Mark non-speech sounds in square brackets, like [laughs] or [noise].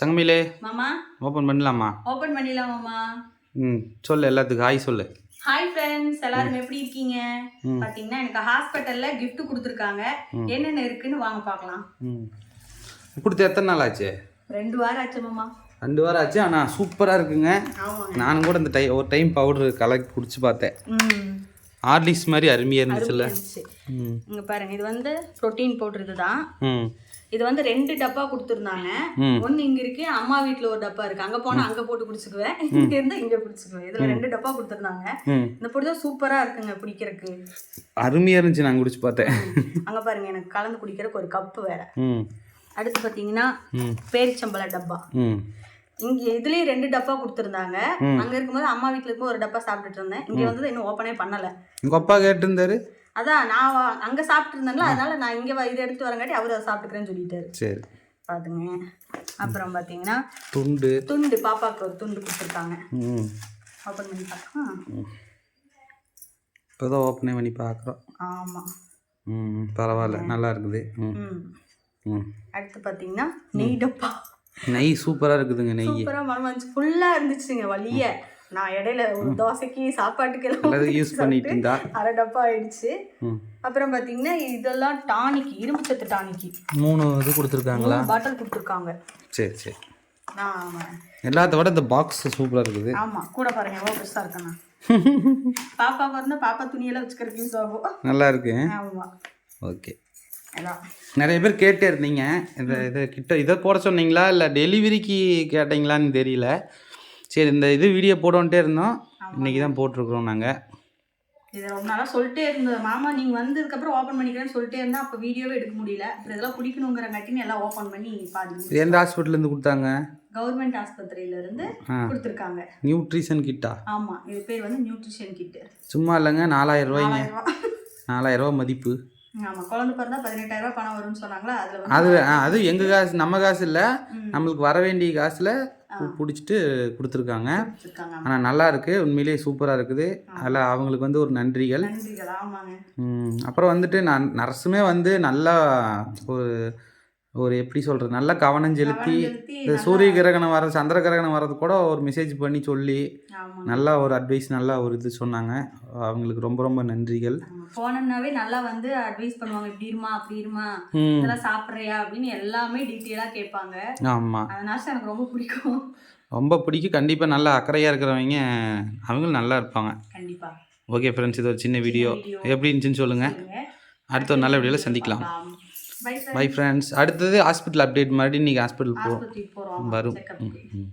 தங்கமிலே மாமா. ஓப்பன் பண்ணலாமா? ஓபன் பண்ணிடலாம் மாமா. ம் சொல்லு எல்லாத்துக்கும் ஹாய் சொல்லு. ஹாய் ஃப்ரெண்ட்ஸ் எல்லாரும் எப்படி இருக்கீங்க? பாத்தீங்கன்னா எனக்கு ஹாஸ்பிட்டல்ல gift கொடுத்துருக்காங்க. என்னென்ன இருக்குன்னு வாங்க பார்க்கலாம். ம். கொடுத்து எத்தனை நாள் ஆச்சு? ரெண்டு வாரம் ஆச்சு மாமா. ரெண்டு வாரம் ஆச்சு ஆனால் சூப்பராக இருக்குங்க. நானும் கூட இந்த டை ஒரு டைம் பவுடர் கலக்கி குடிச்சு பார்த்தேன். ஹார்லிக்ஸ் மாதிரி அருமையாக இருந்துச்சுல்ல. இங்க பாருங்க இது வந்து புரோட்டீன் பவுடர் இதுதான். ம். இது வந்து ரெண்டு டப்பா கொடுத்துருந்தாங்க. ஒன்னு இங்க இருக்கு அம்மா வீட்ல ஒரு டப்பா இருக்கு. அங்க போனா அங்க போட்டு குடிச்சுக்குவேன். இங்க இருந்து இங்க குடிச்சுக்குவேன். இதுல ரெண்டு டப்பா கொடுத்துருந்தாங்க. இந்த பொடி தான் சூப்பரா இருக்குங்க குடிக்கிறதுக்கு. அருமையாக இருந்துச்சு நான் குடிச்சு பார்த்தேன். அங்க பாருங்க எனக்கு கலந்து குடிக்கிறதுக்கு ஒரு கப்பு வேற. அடுத்து பாத்தீங்கன்னா பேரிச்சம்பழ டப்பா. இங்க இதுலயே ரெண்டு டப்பா கொடுத்துருந்தாங்க. அங்க இருக்கும்போது அம்மா வீட்ல இருக்கும்போது ஒரு டப்பா சாப்பிட்டுட்டு இருந்தேன். இங்க வந்து இன்னும் ஓப்பனே பண்ணல. உங்கள் அப்பா கேட்டிருந்தாரு? அதான் நான் அங்க சாப்பிட்டு இருந்தேன்ல அதனால நான் இங்க இதை எடுத்து வரங்காட்டி அவர் அதை சாப்பிட்டுக்கிறேன்னு சொல்லிட்டாரு. சரி. பாத்துங்க. அப்புறம் பாத்தீங்கன்னா துண்டு. துண்டு பாப்பாக்கு ஒரு துண்டு கொடுத்துருக்காங்க. ம். ஓப்பன் பண்ணி பார்க்கலாம் இப்போ தான் ஓப்பனே பண்ணி பார்க்குறோம் ஆமா. ம் பரவாயில்ல நல்லா இருக்குது. ம். அடுத்து பாத்தீங்கன்னா நெய் டப்பா. நெய் சூப்பராக இருக்குதுங்க நெய். சூப்பரா மனம் வந்துச்சு. ஃபுல்லா இருந்துச்சுங்க வழிய. நான் இடையில ஒரு தோசைக்கு சாப்பாட்டுக்கு எல்லாம் யூஸ் பண்ணிட்டு இருந்தா? அரை டப்பா ஆயிடுச்சு. அப்புறம் பாத்தீங்கன்னா இதெல்லாம் டானிக்கு இரும்பு சத்து டானிக்கு. மூணு இது கொடுத்துருக்காங்களா? பாட்டில் கொடுத்துருக்காங்க. சரி சரி. ஆமா. எல்லாத்த விட இந்த பாக்ஸ் சூப்பராக இருக்குது. ஆமா. கூட பாருங்க எவ்வளோ பெருசா இருக்கணும் [laughs] பாப்பா பிறந்தா பாப்பா துணியெல்லாம் வச்சுக்கிறதுக்கு யூஸ் ஆகும். நல்லா இருக்கு. ஆமா. ஓகே. நிறைய பேர் கேட்டே இருந்தீங்க. இந்த இதை கிட்ட இதை போட சொன்னீங்களா? இல்லை டெலிவரிக்கு கேட்டிங்களான்னு தெரியல. சரி இந்த இது வீடியோ போடன்ட்டே இருந்தோம். இன்னைக்கு தான் போட்டிருக்கிறோம் நாங்கள் இதை ரொம்ப நாளா சொல்லிட்டே இருந்தது மாமா நீங்க வந்ததுக்கு அப்புறம் ஓப்பன் பண்ணிக்கிறேன்னு சொல்லிட்டே இருந்தா அப்ப வீடியோவே எடுக்க முடியல. அப்புறம் இதெல்லாம் குடிக்கணுங்கிறங்காட்டின்னு எல்லாம் ஓப்பன் பண்ணி பாருங்க இது எந்த ஹாஸ்பிட்டல்லேருந்து கொடுத்தாங்க? கவர்மெண்ட் ஆஸ்பத்திரியில இருந்து ஆ. கொடுத்துருக்காங்க. நியூட்ரிஷன் கிட்டா ஆமா இது பேர் வந்து நியூட்ரிஷன் கிட்டு சும்மா இல்லைங்க நாலாயிரம் ரூபாய்ங்க. நாலாயிரம் ரூபாய் மதிப்பு. ஆமா குழந்தை பிறந்தா பதினெட்டாயிரம் ரூபாய் பணம் வரும்னு சொன்னாங்களா? அதுல அது அது எங்கள் காசு? நம்ம காசு இல்லை. நம்மளுக்கு வர வேண்டிய காசில் பிடிச்சிட்டு கொடுத்துருக்காங்க. ஆனால் நல்லா இருக்கு உண்மையிலேயே சூப்பராக இருக்குது. அதில் அவங்களுக்கு வந்து ஒரு நன்றிகள். அப்புறம் வந்துட்டு நான் நர்ஸுமே வந்து நல்லா ஒரு ஒரு எப்படி சொல்கிறது நல்லா கவனம் செலுத்தி இந்த சூரிய கிரகணம் வர சந்திர கிரகணம் வர்றது கூட ஒரு மெசேஜ் பண்ணி சொல்லி நல்லா ஒரு அட்வைஸ் நல்லா ஒரு இது சொன்னாங்க. அவங்களுக்கு ரொம்ப ரொம்ப நன்றிகள். போனோம்னாவே நல்லா வந்து அட்வைஸ் பண்ணுவாங்க இப்படி இருமா அப்படி இருமா இதெல்லாம் சாப்பிட்றியா அப்படின்னு எல்லாமே டீட்டெயிலா கேட்பாங்க. ஆமாம் அதனால எனக்கு ரொம்ப பிடிக்கும். ரொம்ப பிடிக்கும். கண்டிப்பாக நல்லா அக்கறையாக இருக்கிறவங்க அவங்களும் நல்லா இருப்பாங்க. கண்டிப்பா. ஓகே ஃப்ரெண்ட்ஸ் இது ஒரு சின்ன வீடியோ. எப்படி இருந்துச்சுன்னு சொல்லுங்கள் சொல்லுங்க. அடுத்த ஒரு நல்ல வீடியோவில் சந்திக்கலாம். பை ஃப்ரெண்ட்ஸ் அடுத்தது ஹாஸ்பிட்டல் அப்டேட் மறுபடியும் இன்றைக்கி ஹாஸ்பிட்டல் போ ஆஸ்பத்திரிக்கு போறோம். வரும். ம் ம்.